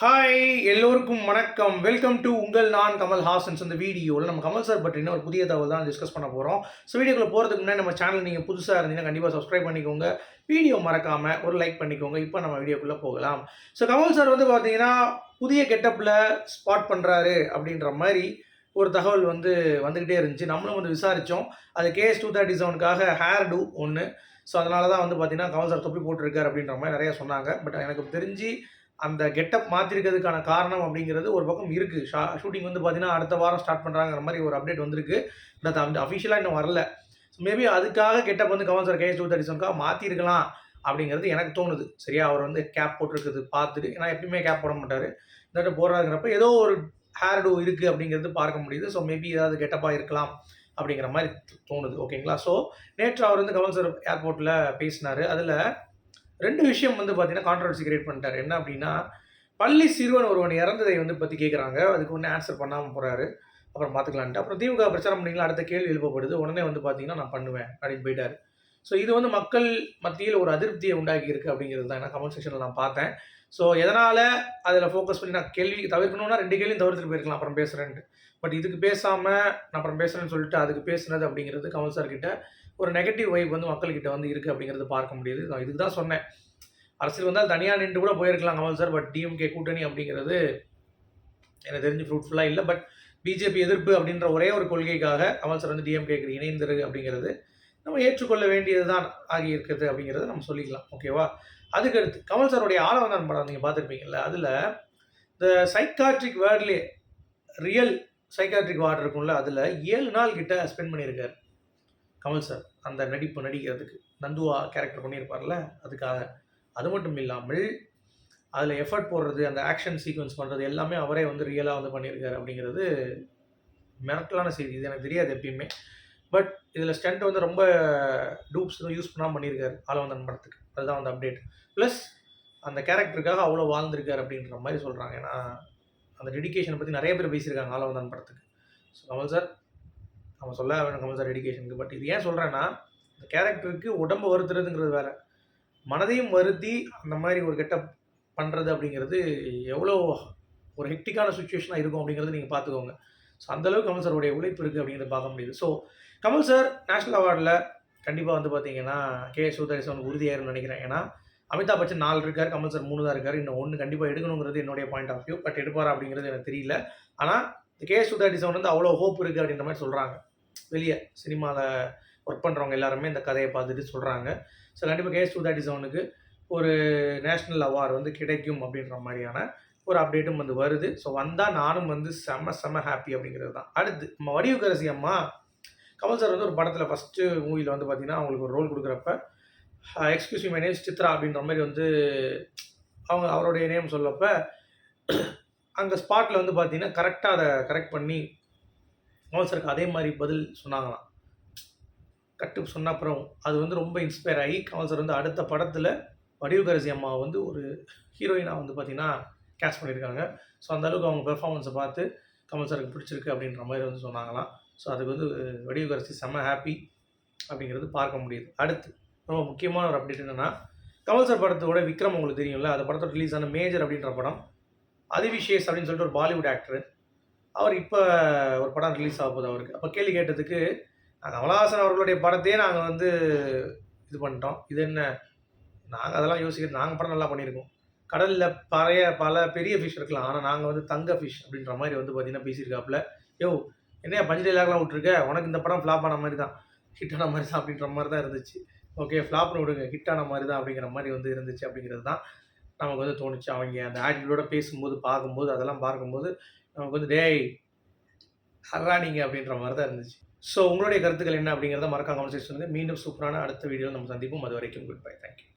Hi எல்லோருக்கும் வணக்கம். Welcome to உங்கள் நான் கமல் ஹாசன்ஸ். இந்த வீடியோவில் நம்ம கமல் சார் பற்றின ஒரு புதிய தகவல் தான் டிஸ்கஸ் பண்ண போகிறோம் ஸோ வீடியோக்குள்ள போகிறதுக்கு முன்னாடி நம்ம சேனல் நீங்கள் புதுசாக இருந்தீங்கன்னா கண்டிப்பாக சப்ஸ்கிரைப் பண்ணிக்கோங்க. வீடியோ மறக்காமல் ஒரு லைக் பண்ணிக்கோங்க. இப்போ நம்ம வீடியோக்குள்ளே போகலாம். ஸோ கமல் சார் வந்து பார்த்தீங்கன்னா புதிய கெட்டப்பில் ஸ்பாட் பண்ணுறாரு அப்படின்ற மாதிரி ஒரு தகவல் வந்து வந்துக்கிட்டே இருந்துச்சு. நம்மளும் வந்து விசாரித்தோம் அது கேஎஸ் டூ தேர்ட்டி செவனுக்காக ஹேர் டூ ஒன்று ஸோ அதனால தான் வந்து பார்த்தீங்கன்னா கமல் சார் தொப்பி போட்டிருக்காரு அப்படின்ற மாதிரி நிறைய சொன்னாங்க. பட் எனக்கு தெரிஞ்சு அந்த கெட்டப் மாற்றிருக்கிறதுக்கான காரணம் அப்படிங்கிறது ஒரு பக்கம் இருக்குது ஷா ஷூட்டிங் வந்து பார்த்தீங்கன்னா அடுத்த வாரம் ஸ்டார்ட் பண்ணுறாங்கிற மாதிரி ஒரு அப்டேட் வந்திருக்கு. பட் அது அந்த அஃபிஷியலாக இன்னும் வரல. மேபி அதுக்காக கெட்டப் வந்து Kamal sir KS two thirty செவனுக்காக மாற்றிருக்கலாம் அப்படிங்கிறது எனக்கு தோணுது. சரியா? அவர் வந்து கேப் போட்டிருக்கிறது பார்த்துட்டு ஏன்னா எப்பயுமே கேப் போட மாட்டார். இந்த போடுறாருங்கிறப்ப ஏதோ ஒரு ஹேர் டூ இருக்குது அப்படிங்கிறது பார்க்க முடியுது. ஸோ மேபி ஏதாவது கெட்டப்பாக இருக்கலாம் அப்படிங்கிற மாதிரி தோணுது. ஓகேங்களா ஸோ நேற்று அவர் வந்து கமல் சார் ஏர்போர்ட்டில் பேசினார். அதில் ரெண்டு விஷயம் வந்து பார்த்தீங்கன்னா கான்ட்ரவர்சி கிரியேட் பண்ணிட்டார். என்ன அப்படின்னா பள்ளி சிறுவன் ஒருவன் இறந்ததை வந்து பற்றி கேட்குறாங்க அதுக்கு ஒன்றும் ஆன்சர் பண்ணாமல் போகிறாரு அப்புறம் பார்த்துக்கலான்ட்டு அப்புறம் திமுக பிரச்சாரம் பண்ணிங்களா அடுத்த கேள்வி எழுப்பப்படுது. உடனே வந்து பார்த்தீங்கன்னா நான் பண்ணுவேன் அப்படின்னு போயிட்டார். ஸோ இது வந்து மக்கள் மத்தியில் ஒரு அதிருப்தியை உண்டாக்கி இருக்குது அப்படிங்கிறது தான். நான் கமெண்ட் செக்ஷனில் நான் பார்த்தேன். ஸோ எதனால் அதில் ஃபோக்கஸ் பண்ணி நான் கேள்வி தவிர்க்கணும்னா ரெண்டு கேள்வியும் தவிர்த்துட்டு போயிருக்கலாம் அப்புறம் பேசுகிறேன்ட்டு பட் இதுக்கு பேசாமல் நான் அப்புறம் பேசுகிறேன்னு சொல்லிட்டு அதுக்கு பேசுனது அப்படிங்கிறது கமல் சார் கிட்ட ஒரு நெகட்டிவ் வைப் வந்து மக்கள்கிட்ட வந்து இருக்குது அப்படிங்கிறது பார்க்க முடியுது. நான் இதுக்கு தான் சொன்னேன். அரசியல் வந்தால் தனியாக நின்று கூட போயிருக்கலாம் கமல் சார் பட் டிஎம்கே கூட்டணி அப்படிங்கிறது எனக்கு தெரிஞ்சு ஃப்ரூட்ஃபுல்லாக இல்லை. பட் பிஜேபி எதிர்ப்பு அப்படின்ற ஒரே ஒரு கொள்கைக்காக கமல் சார் வந்து டிஎம்கேக்கு இணைந்திரு அப்படிங்கிறது நம்ம ஏற்றுக்கொள்ள வேண்டியது தான் ஆகி இருக்கிறது அப்படிங்கிறத நம்ம சொல்லிக்கலாம். ஓகேவா அதுக்கடுத்து கமல் சாருடைய ஆளவந்தான் படம் நீங்கள் பார்த்துருப்பீங்கல்ல அதில் இந்த சைக்காட்ரிக் வேர்ட்லேயே ரியல் சைக்காட்ரிக் வார்டு இருக்கும்ல அதில் ஏழு நாள் கிட்ட ஸ்பெண்ட் பண்ணியிருக்காரு. கமல் சார் அந்த நடிப்பு நடிக்கிறதுக்கு நந்துவா கேரக்டர் பண்ணியிருப்பார்ல அதுக்காக. அது மட்டும் இல்லாமல் அதில் எஃபர்ட் போடுறது அந்த ஆக்ஷன் சீக்வன்ஸ் பண்ணுறது எல்லாமே அவரே வந்து ரியலாக வந்து பண்ணியிருக்காரு அப்படிங்கிறது மிரட்டலான செய்தி. இது எனக்கு தெரியாது எப்பயுமே. பட் இதில் ஸ்டண்ட் வந்து ரொம்ப டூப்ஸ் எதுவும் யூஸ் பண்ணாமல் பண்ணியிருக்காரு ஆலவந்தன் படத்துக்கு. அதுதான் அந்த அப்டேட் ப்ளஸ் அந்த கேரக்டருக்காக அவ்வளோ வாழ்ந்திருக்காரு அப்படின்ற மாதிரி சொல்கிறாங்க ஏன்னா அந்த டெடிக்கேஷனை பற்றி நிறைய பேர் பேசியிருக்காங்க ஆலவந்தன் படத்துக்கு. ஸோ கமல் சார் நம்ம சொல்ல வேணும் கமல் சார் டெடிகேஷனுக்கு பட் இது ஏன் சொல்கிறேன்னா இந்த கேரக்டருக்கு உடம்பு வருத்துறதுங்கிறது வேற. மனதையும் வருத்தி அந்த மாதிரி ஒரு கெட்டப் பண்ணுறது அப்படிங்கிறது எவ்வளோ ஒரு ஹெக்டிக்கான சுச்சுவேஷனாக இருக்கும் அப்படிங்கிறது நீங்கள் பார்த்துக்கோங்க. ஸோ அந்தளவுக்கு கமல் சாருடைய உழைப்பு இருக்குது அப்படிங்கிறத பார்க்க முடியுது. ஸோ கமல் சார் நேஷ்னல் அவார்டில் கண்டிப்பாக வந்து பார்த்தீங்கன்னா கே. சுதரிசன் உறுதியாயிருன்னு நினைக்கிறேன். ஏன்னா அமிதாப் பச்சன் நாலு இருக்கார் கமல் சார் மூணு தான் இருக்கார். இன்னும் ஒன்று கண்டிப்பாக எடுக்கணுங்கிறது என்னுடைய பாயிண்ட் ஆஃப் வியூ பட் எடுப்பாரா அப்படிங்கிறது எனக்கு தெரியல. ஆனால் கே. சுதரிசன் வந்து அவ்வளோ ஹோப் இருக்குது அப்படின்ற மாதிரி சொல்கிறாங்க வெளியே சினிமாவில் ஒர்க் பண்ணுறவங்க எல்லாருமே இந்த கதையை பார்த்துட்டு சொல்கிறாங்க ஸோ கண்டிப்பாக கேஎஸ் டூ தேர்ட்டி செவனுக்கு ஒரு நேஷ்னல் அவார்டு வந்து கிடைக்கும் அப்படின்ற மாதிரியான ஒரு அப்டேட்டும் வந்து வருது. ஸோ வந்தால் நானும் வந்து செம செம்ம ஹாப்பி அப்படிங்கிறது தான். அடுத்து நம்ம வடிவுக்கரசி அம்மா கமல் சார் வந்து ஒரு படத்தில் ஃபஸ்ட்டு மூவியில் வந்து பார்த்தீங்கன்னா அவங்களுக்கு ஒரு ரோல் கொடுக்குறப்ப excuse me my name Chitra அப்படின்ற மாதிரி வந்து அவங்க அவருடைய நேம் சொல்லப்போ அங்கே ஸ்பாட்டில் வந்து பார்த்தீங்கன்னா கரெக்டாக அதை கரெக்ட் பண்ணி கமல் அதே மாதிரி பதில் சொன்னாங்களாம். கட்டு சொன்ன அப்புறம் அது வந்து ரொம்ப இன்ஸ்பயர் ஆகி கமல் சார் வந்து அடுத்த படத்தில் வடிவுகரசி அம்மா வந்து ஒரு ஹீரோயினாக வந்து பார்த்தீங்கன்னா கேஷ் பண்ணியிருக்காங்க. ஸோ அந்த அளவுக்கு அவங்க பெர்ஃபார்மன்ஸை பார்த்து கமல் சாருக்கு பிடிச்சிருக்கு அப்படின்ற மாதிரி வந்து சொன்னாங்களாம். ஸோ அதுக்கு வந்து வடிவுகரசி செம்ம ஹாப்பி அப்படிங்கிறது பார்க்க முடியுது. அடுத்து ரொம்ப முக்கியமான ஒரு அப்டேட் என்னென்னா கமல் சார் படத்தோட விக்ரம் உங்களுக்கு தெரியும்ல அந்த படத்தோட ரிலீஸ் ஆன மேஜர் அப்படின்ற படம் அதிவிஷேஷ் அப்படின்னு சொல்லிட்டு ஒரு பாலிவுட் ஆக்டர் அவர் இப்போ ஒரு படம் ரிலீஸ் ஆக போகுது அவருக்கு. அப்போ கேள்வி கேட்டதுக்கு கமலஹாசன் அவர்களுடைய படத்தையே நாங்கள் வந்து இது பண்ணிட்டோம். இது என்ன? நாங்கள் அதெல்லாம் யோசிக்கிறது நாங்கள் படம் நல்லா பண்ணியிருக்கோம். கடலில் பழைய பல பெரிய ஃபிஷ் இருக்கலாம். ஆனால் நாங்கள் வந்து தங்க ஃபிஷ் அப்படின்ற மாதிரி வந்து பார்த்தீங்கன்னா பேசியிருக்காப்புல. யோ என்னையா பஞ்சலைலாகலாம் விட்ருக்க உனக்கு இந்த படம் ஃப்ளாப் ஆன மாதிரி தான் ஹிட் ஆன மாதிரி தான் அப்படின்ற மாதிரி தான் இருந்துச்சு. ஓகே ஃப்ளாப்னு விடுங்க. ஹிட் ஆன மாதிரி தான் அப்படிங்கிற மாதிரி வந்து இருந்துச்சு அப்படிங்கிறது தான் நமக்கு வந்து தோணுச்சு. அவங்க அந்த ஆட்டிடியூடோட பேசும்போது பார்க்கும்போது அதெல்லாம் பார்க்கும்போது நமக்கு வந்து டேய் ஹர்ரா அப்படின்ற மாதிரி தான் இருந்துச்சு. ஸோ உங்களுடைய கருத்துக்கள் என்ன அப்படிங்கிறத மறக்காம கமெண்ட் செக்ஷனுக்கு மீண்டும் சூப்பரான அடுத்த வீடியோ நம்ம சந்திப்போம். அது வரைக்கும் குட் பை தேங்க்யூ